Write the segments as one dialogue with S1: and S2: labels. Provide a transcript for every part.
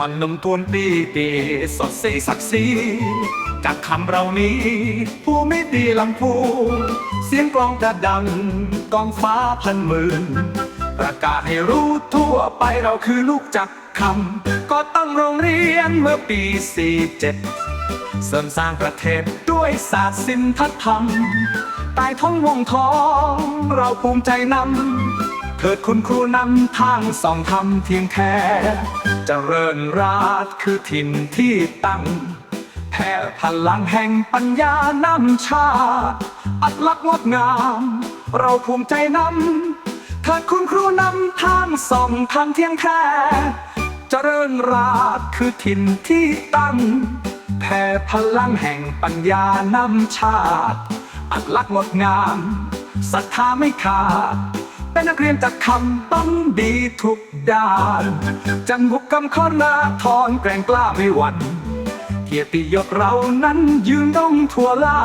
S1: ผ่อนนมทวนปีปีสดใสศักดิ์ศรีจากคำเรานี้ ผู้ไม่ดีลำพูเสียงกลองจะดังกองฟ้าพันหมื่น ประกาศให้รู้ทั่วไปเราคือลูกจักคำก็ตั้งโรงเรียนเมื่อปี 47 เสริมสร้างประเทศด้วยศาสตร์ศิลธรรมใต้ท้องวงทองเราภูมิใจนำ เถิดคุณครูนำทางสองธรรมเทียงแค่เจริญราษฎร์คือถิ่นที่ตั้งแผ่พลังแห่งปัญญานำชา อัตลักษณ์งดงาม เราภูมิใจนำเถิดคุณครูนำทางสองทางเทียงแค่เจริญราษฎร์คือถิ่นที่ตั้งแผ่พลังแห่งปัญญานำชาติ อัตลักษณ์งดงามศรัทธาไม่ขาด เป็นนักเรียนจากคำต้องดีทุกด้าน จังหุกกำข้อนาทอนแกร่งกล้าไม่หวั่นเกียรติยศเรานั้นยืนต้องทั่วลา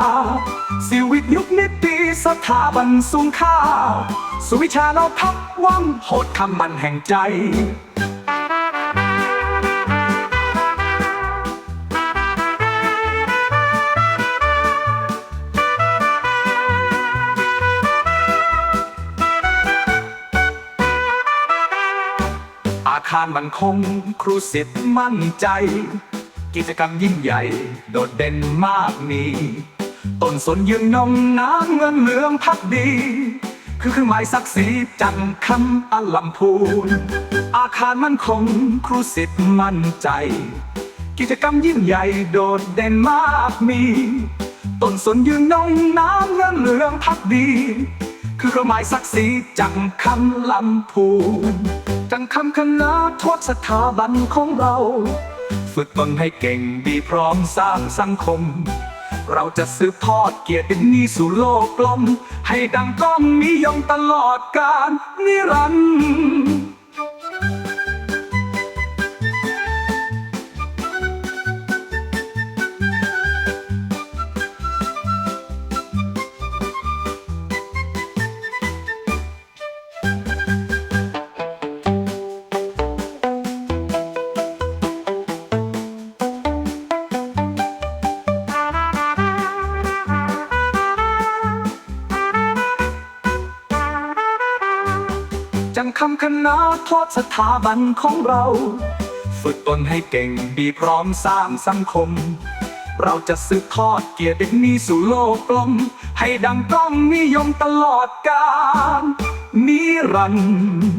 S1: ชีวิตยุคนิติสถาบันสูงค่า สุวิชาเราพับว่างโหดคำมันแห่งใจ คารมันคงครูสิทธิ์มั่นใจ กิจกรรมยิ่งใหญ่โดดเด่นมากมีต้นสนยืนนงน้ำเงินเหลืองพักดี คือเครื่องหมายศักดิ์ศรีจันคำอลัมพูน อาคารมันคงครูสิทธิ์มั่นใจ กิจกรรมยิ่งใหญ่โดดเด่นมากมีต้นสนยืนนงน้ำเงินเหลืองพักดี คือเครื่องหมายศักดิ์ศรีจังคำลำพูน คำคณะทวดสถาบันของเรา ฝึกตนให้เก่งดีพร้อมสร้างสังคม เราจะสืบทอดเกียรตินี้สู่โลกกลม ให้ดังก้องนิยมตลอดกาลนิรันดร์ จังคำคณะโทษสถาบันของเรา ฝึกตนให้เก่งดีพร้อมสร้างสังคม เราจะสืบทอดเกียรตินี้สู่โลกกลม ให้ดังก้องนิยมตลอดกาลนิรันดร์